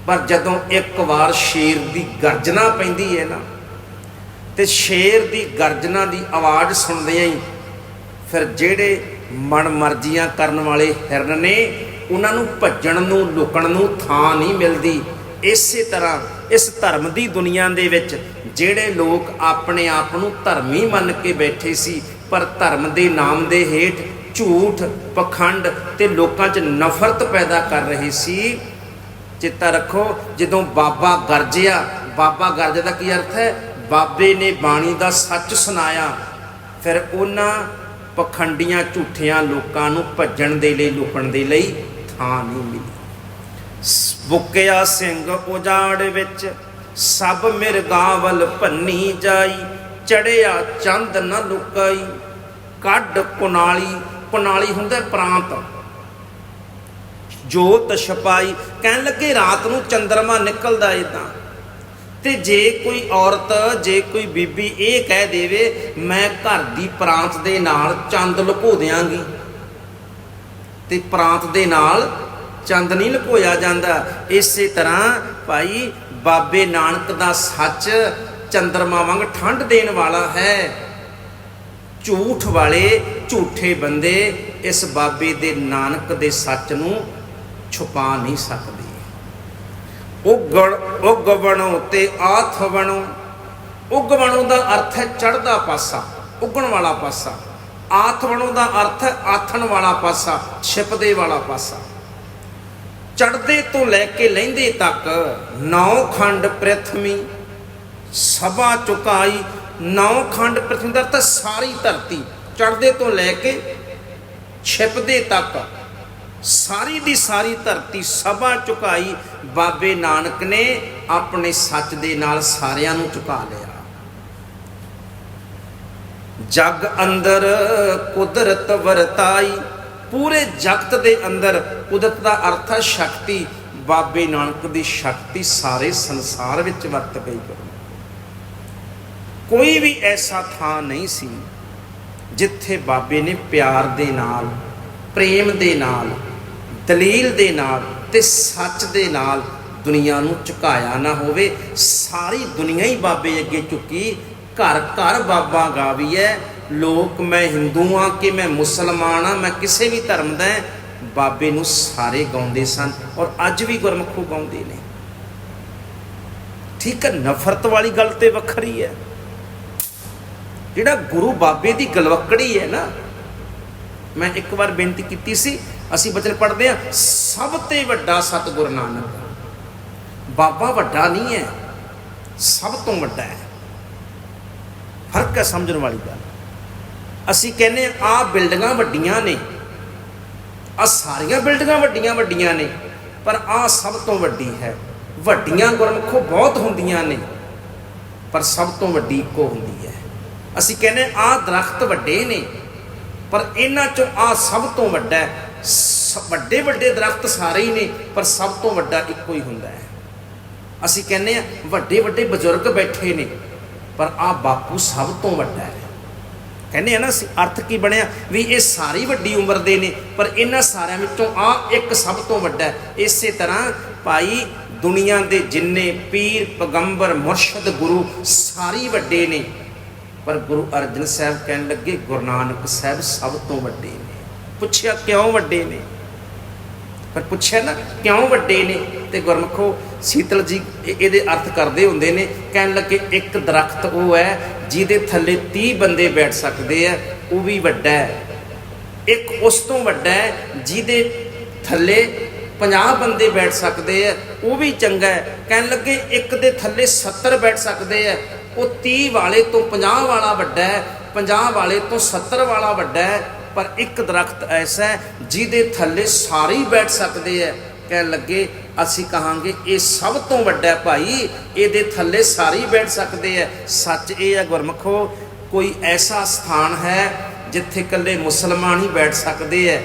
ਪਰ ਜਦੋਂ ਇੱਕ ਵਾਰ ਸ਼ੇਰ ਦੀ ਗਰਜਨਾ ਪੈਂਦੀ ਹੈ ਨਾ, ਤੇ ਸ਼ੇਰ ਦੀ ਗਰਜਨਾ ਦੀ ਆਵਾਜ਼ ਸੁਣਦਿਆਂ ਹੀ, ਫਿਰ ਜਿਹੜੇ ਮਨ ਮਰਜ਼ੀਆਂ ਕਰਨ ਵਾਲੇ ਹਿਰਨ ਨੇ, ਉਹਨਾਂ ਨੂੰ ਭੱਜਣ ਨੂੰ, ਲੁਕਣ ਨੂੰ ਥਾਂ ਨਹੀਂ ਮਿਲਦੀ। ਇਸੇ ਤਰ੍ਹਾਂ ਇਸ ਧਰਮ ਦੀ ਦੁਨੀਆ ਦੇ ਵਿੱਚ ਜਿਹੜੇ ਲੋਕ ਆਪਣੇ ਆਪ ਨੂੰ ਧਰਮੀ ਮੰਨ ਕੇ ਬੈਠੇ ਸੀ, ਪਰ ਧਰਮ ਦੇ ਨਾਮ ਦੇ ਹੇਠ ਝੂਠ, ਪਖੰਡ ਤੇ ਲੋਕਾਂ 'ਚ ਨਫ਼ਰਤ ਪੈਦਾ ਕਰ ਰਹੇ ਸੀ। ਚਿੱਤਾ ਰੱਖੋ, ਜਦੋਂ ਬਾਬਾ ਗਰਜਿਆ, ਬਾਬਾ ਗਰਜ ਦਾ ਕੀ ਅਰਥ ਹੈ? ਬਾਬੇ ਨੇ ਬਾਣੀ ਦਾ ਸੱਚ ਸੁਣਾਇਆ, ਫਿਰ ਉਹਨਾਂ ਪਖੰਡੀਆਂ ਝੂਠਿਆਂ ਲੋਕਾਂ ਨੂੰ ਭੱਜਣ ਦੇ ਲਈ, ਲੁਕਣ ਦੇ ਲਈ ਥਾਂ ਨਹੀਂ ਮਿਲੀ। ਬੁੱਕਿਆ ਸਿੰਘ ਉਜਾੜ ਵਿੱਚ, ਸਭ ਮਿਰਗਾਂ ਭੰਨੀ ਜਾਈ, ਚੜਿਆ ਚੰਦ ਨ ਲੁਕਾਈ। ਕੱਢ ਕੁਨਾਲੀ ਕੁਨਾਲੀ ਹੁੰਦਾ ਪ੍ਰਾਂਤ। ਜੋਤ ਛਪਾਈ, ਕਹਿਣ ਲੱਗੇ ਰਾਤ ਨੂੰ ਚੰਦਰਮਾ ਨਿਕਲਦਾ ਇਦਾਂ ਤੇ ਜੇ ਕੋਈ ਔਰਤ, ਜੇ ਕੋਈ ਬੀਬੀ ਇਹ ਕਹਿ ਦੇਵੇ, ਮੈਂ ਘਰ ਦੀ ਪ੍ਰਾਂਤ ਦੇ ਨਾਲ ਚੰਦ ਲੁਕੋ ਦਿਆਂਗੀ। ਤੇ ਪ੍ਰਾਂਤ ਦੇ ਨਾਲ ਚੰਦ ਨਹੀਂ ਲੁਕੋਇਆ ਜਾਂਦਾ। ਇਸੇ ਤਰ੍ਹਾਂ ਭਾਈ ਬਾਬੇ ਨਾਨਕ ਦਾ ਸੱਚ ਚੰਦਰਮਾ ਵਾਂਗ ਠੰਡ ਦੇਣ ਵਾਲਾ ਹੈ। ਝੂਠ ਵਾਲੇ ਝੂਠੇ ਬੰਦੇ ਇਸ ਬਾਬੇ ਦੇ ਨਾਨਕ ਦੇ ਸੱਚ ਨੂੰ ਛੁਪਾ ਨਹੀਂ ਸਕਦੇ। ਉਗਣ ਉਗ ਬਣੋ ਤੇ ਆਥ ਬਣੋ ਉਗ ਬਣੋ ਦਾ ਅਰਥ ਹੈ ਚੜਦਾ ਪਾਸਾ, ਉਗਣ ਵਾਲਾ ਪਾਸਾ। ਆਥਵਣੋ ਦਾ ਅਰਥ ਹੈ ਆਥਣ ਵਾਲਾ ਪਾਸਾ, ਛਿਪਦੇ ਵਾਲਾ ਪਾਸਾ। ਚੜਦੇ ਤੋਂ ਲੈ ਕੇ ਲਹਿੰਦੇ ਤੱਕ ਨੌ ਖੰਡ ਪ੍ਰਥਮੀ ਸਭਾ ਚੁਕਾਈ, ਨੌ ਖੰਡ ਪ੍ਰਥਮੀ ਦਾ ਤਾਂ ਸਾਰੀ ਧਰਤੀ। ਚੜਦੇ ਤੋਂ ਲੈ ਕੇ ਛਿਪਦੇ ਤੱਕ ਸਾਰੀ ਦੀ ਸਾਰੀ ਧਰਤੀ ਸਭਾ ਚੁਕਾਈ। ਬਾਬੇ ਨਾਨਕ ਨੇ ਆਪਣੇ ਸੱਚ ਦੇ ਨਾਲ ਸਾਰਿਆਂ ਨੂੰ ਚੁਕਾ ਲਿਆ। ਜਗ ਅੰਦਰ ਕੁਦਰਤ ਵਰਤਾਈ ਪੂਰੇ ਜਗਤ ਦੇ ਅੰਦਰ ਕੁਦਰਤ ਦਾ ਅਰਥ ਹੈ ਸ਼ਕਤੀ। ਬਾਬੇ ਨਾਨਕ ਦੀ ਸ਼ਕਤੀ ਸਾਰੇ ਸੰਸਾਰ ਵਿੱਚ ਵਰਤ ਗਈ ਕਰੋ ਕੋਈ ਵੀ ਐਸਾ ਥਾਂ ਨਹੀਂ ਸੀ ਜਿੱਥੇ ਬਾਬੇ ਨੇ ਪਿਆਰ ਦੇ ਨਾਲ, ਪ੍ਰੇਮ ਦੇ ਨਾਲ, ਦਲੀਲ ਦੇ ਨਾਲ ਤੇ ਸੱਚ ਦੇ ਨਾਲ ਦੁਨੀਆ ਨੂੰ ਝੁਕਾਇਆ ਨਾ ਹੋਵੇ। ਸਾਰੀ ਦੁਨੀਆ ਹੀ ਬਾਬੇ ਅੱਗੇ ਝੁਕੀ। ਘਰ ਘਰ ਬਾਬਾ ਗਾਵੀਐ। ਲੋਕ ਮੈਂ ਹਿੰਦੂ ਆ ਕਿ ਮੈਂ ਮੁਸਲਮਾਨ ਆ ਮੈਂ ਕਿਸੇ ਵੀ ਧਰਮ ਦਾ ਬਾਬੇ ਨੂੰ ਸਾਰੇ ਗਾਉਂਦੇ ਸਨ ਔਰ ਅੱਜ ਵੀ ਗੁਰਮੁਖੋ ਗਾਉਂਦੇ ਨੇ। ਠੀਕ ਹੈ, ਨਫ਼ਰਤ ਵਾਲੀ ਗੱਲ ਤੇ ਵੱਖਰੀ ਹੈ। ਜਿਹੜਾ ਗੁਰੂ ਬਾਬੇ ਦੀ ਗਲਵਕੜੀ ਹੈ ਨਾ, ਮੈਂ ਇੱਕ ਵਾਰ ਬੇਨਤੀ ਕੀਤੀ ਸੀ, ਅਸੀਂ ਬਚਨ ਪੜ੍ਹਦੇ ਆ ਸਭ ਤੋਂ ਵੱਡਾ ਸਤਿਗੁਰ ਨਾਨਕ। ਬਾਬਾ ਵੱਡਾ ਨਹੀਂ ਹੈ, ਸਭ ਤੋਂ ਵੱਡਾ ਹੈ। ਫ਼ਰਕ ਹੈ ਸਮਝਣ ਵਾਲੀ ਗੱਲ। ਅਸੀਂ ਕਹਿੰਦੇ ਆ ਆਹ ਬਿਲਡਿੰਗਾਂ ਵੱਡੀਆਂ ਨੇ। ਆ ਸਾਰੀਆਂ ਬਿਲਡਿੰਗਾਂ ਵੱਡੀਆਂ ਵੱਡੀਆਂ ਨੇ, ਪਰ ਆ ਸਭ ਤੋਂ ਵੱਡੀ ਹੈ। ਵੱਡੀਆਂ ਗੁਰਮੁਖੋ ਬਹੁਤ ਹੁੰਦੀਆਂ ਨੇ, ਪਰ ਸਭ ਤੋਂ ਵੱਡੀ ਇੱਕੋ ਹੁੰਦੀ ਹੈ। ਅਸੀਂ ਕਹਿੰਦੇ ਆ ਦਰਖਤ ਵੱਡੇ ਨੇ, ਪਰ ਇਹਨਾਂ ਚੋਂ ਆ ਸਭ ਤੋਂ ਵੱਡਾ ਹੈ। ਸ- ਵੱਡੇ ਵੱਡੇ ਦਰਖਤ ਸਾਰੇ ਹੀ ਨੇ, ਪਰ ਸਭ ਤੋਂ ਵੱਡਾ ਇੱਕੋ ਹੀ ਹੁੰਦਾ ਹੈ। ਅਸੀਂ ਕਹਿੰਦੇ ਆ ਵੱਡੇ ਵੱਡੇ ਬਜ਼ੁਰਗ ਬੈਠੇ ਨੇ, ਪਰ ਆ ਬਾਪੂ ਸਭ ਤੋਂ ਵੱਡਾ ਹੈ। ਕਹਿੰਦੇ ਆ ਨਾ ਅਰਥ ਕੀ ਬਣਿਆ? ਵੀ ਇਹ ਸਾਰੀ ਵੱਡੀ ਉਮਰ ਦੇ ਨੇ, ਪਰ ਇਹਨਾਂ ਸਾਰਿਆਂ ਵਿੱਚੋਂ ਆ ਇੱਕ ਸਭ ਤੋਂ ਵੱਡਾ ਇਸੇ ਤਰ੍ਹਾਂ ਭਾਈ ਦੁਨੀਆ ਦੇ ਜਿੰਨੇ ਪੀਰ, ਪੈਗੰਬਰ, ਮੁਰਸ਼ਿਦ, ਗੁਰੂ ਸਾਰੀ ਵੱਡੇ ਨੇ। ਪਰ ਗੁਰੂ ਅਰਜਨ ਸਾਹਿਬ ਕਹਿਣ ਲੱਗੇ, ਗੁਰੂ ਨਾਨਕ ਸਾਹਿਬ ਸਭ ਤੋਂ ਵੱਡੇ ਨੇ। ਪੁੱਛਿਆ, ਕਿਉਂ ਵੱਡੇ ਨੇ? ਪਰ ਪੁੱਛਿਆ ਨਾ, ਕਿਉਂ ਵੱਡੇ ਨੇ? ਤੇ ਗੁਰਮਖੋ ਸੀਤਲ ਜੀ ਇਹਦੇ ਅਰਥ ਕਰਦੇ ਹੁੰਦੇ ਨੇ, ਕਹਿਣ ਲੱਗੇ ਇੱਕ ਦਰਖਤ ਉਹ ਹੈ ਜਿਹਦੇ ਥੱਲੇ 30 ਬੰਦੇ ਬੈਠ ਸਕਦੇ ਆ, ਉਹ ਵੀ ਵੱਡਾ ਹੈ। ਇੱਕ ਉਸ ਤੋਂ ਵੱਡਾ ਹੈ ਜਿਹਦੇ ਥੱਲੇ 50 ਬੰਦੇ ਬੈਠ ਸਕਦੇ ਆ, ਉਹ ਵੀ ਚੰਗਾ ਹੈ। ਕਹਿਣ ਲੱਗੇ ਇੱਕ ਦੇ ਥੱਲੇ 70 ਬੈਠ ਸਕਦੇ ਆ, ਉਹ 30 ਵਾਲੇ ਤੋਂ 50 ਵਾਲਾ ਵੱਡਾ ਹੈ 50 ਵਾਲੇ ਤੋਂ 70 ਵਾਲਾ ਵੱਡਾ ਹੈ, ਪਰ ਇੱਕ ਦਰਖਤ ਐਸਾ ਹੈ ਜਿਹਦੇ ਥੱਲੇ ਸਾਰੇ ਬੈਠ ਸਕਦੇ ਆ। ਕਹਿਣ ਲੱਗੇ, ਅਸੀਂ ਕਹਾਂਗੇ, ਇਹ ਸਭ ਤੋਂ ਵੱਡਾ ਭਾਈ ਇਹਦੇ ਥੱਲੇ ਸਾਰੇ ਹੀ ਬੈਠ ਸਕਦੇ ਆ ਸੱਚ ਇਹ ਹੈ ਗੁਰਮਖੋ, ਕੋਈ ਐਸਾ ਸਥਾਨ ਹੈ ਜਿੱਥੇ ਇਕੱਲੇ ਮੁਸਲਮਾਨ ਹੀ ਬੈਠ ਸਕਦੇ ਹੈ?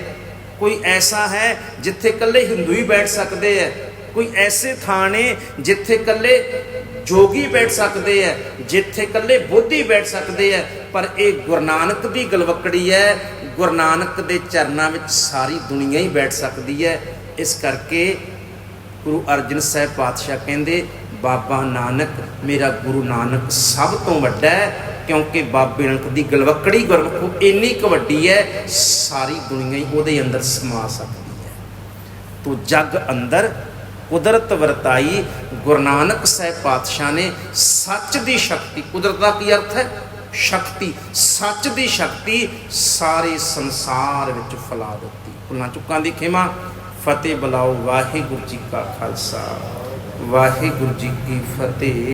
ਕੋਈ ਐਸਾ ਹੈ ਜਿੱਥੇ ਇਕੱਲੇ ਹਿੰਦੂ ਹੀ ਬੈਠ ਸਕਦੇ ਹੈ? ਕੋਈ ਐਸੇ ਥਾਂ ਨੇ ਜਿੱਥੇ ਇਕੱਲੇ ਜੋਗੀ ਬੈਠ ਸਕਦੇ ਹੈ, ਜਿੱਥੇ ਇਕੱਲੇ ਬੋਧੀ ਬੈਠ ਸਕਦੇ ਹੈ? ਪਰ ਇਹ ਗੁਰੂ ਨਾਨਕ ਦੀ ਗਲਵਕੜੀ ਹੈ। ਗੁਰੂ ਨਾਨਕ ਦੇ ਚਰਨਾਂ ਵਿੱਚ ਸਾਰੀ ਦੁਨੀਆ ਹੀ ਬੈਠ ਸਕਦੀ ਹੈ। ਇਸ ਕਰਕੇ ਗੁਰੂ ਅਰਜਨ ਸਾਹਿਬ ਪਾਤਸ਼ਾਹ ਕਹਿੰਦੇ, ਬਾਬਾ ਨਾਨਕ, ਮੇਰਾ ਗੁਰੂ ਨਾਨਕ ਸਭ ਤੋਂ ਵੱਡਾ ਹੈ, ਕਿਉਂਕਿ ਬਾਬੇ ਨਾਨਕ ਦੀ ਗਲਵਕੜੀ ਗੁਰਮੁਖੋ ਇੰਨੀ ਕੁ ਵੱਡੀ ਹੈ, ਸਾਰੀ ਦੁਨੀਆ ਹੀ ਉਹਦੇ ਅੰਦਰ ਸਮਾ ਸਕਦੀ ਹੈ। ਤੋ ਜਗ ਅੰਦਰ ਕੁਦਰਤ ਵਰਤਾਈ, ਗੁਰੂ ਨਾਨਕ ਸਾਹਿਬ ਪਾਤਸ਼ਾਹ ਨੇ ਸੱਚ ਦੀ ਸ਼ਕਤੀ, ਕੁਦਰਤ ਦਾ ਕੀ ਅਰਥ ਹੈ? ਸ਼ਕਤੀ, ਸੱਚ ਦੀ ਸ਼ਕਤੀ ਸਾਰੇ ਸੰਸਾਰ ਵਿੱਚ ਫੈਲਾ ਦਿੱਤੀ। ਭੁੱਲਾਂ ਚੁੱਕਾਂ ਦੀ ਖਿਮਾ ਫਤਿਹ ਬੁਲਾਓ ਵਾਹਿਗੁਰੂ ਜੀ ਕਾ ਖਾਲਸਾ। ਵਾਹਿਗੁਰੂ ਜੀ ਕੀ ਫਤਿਹ।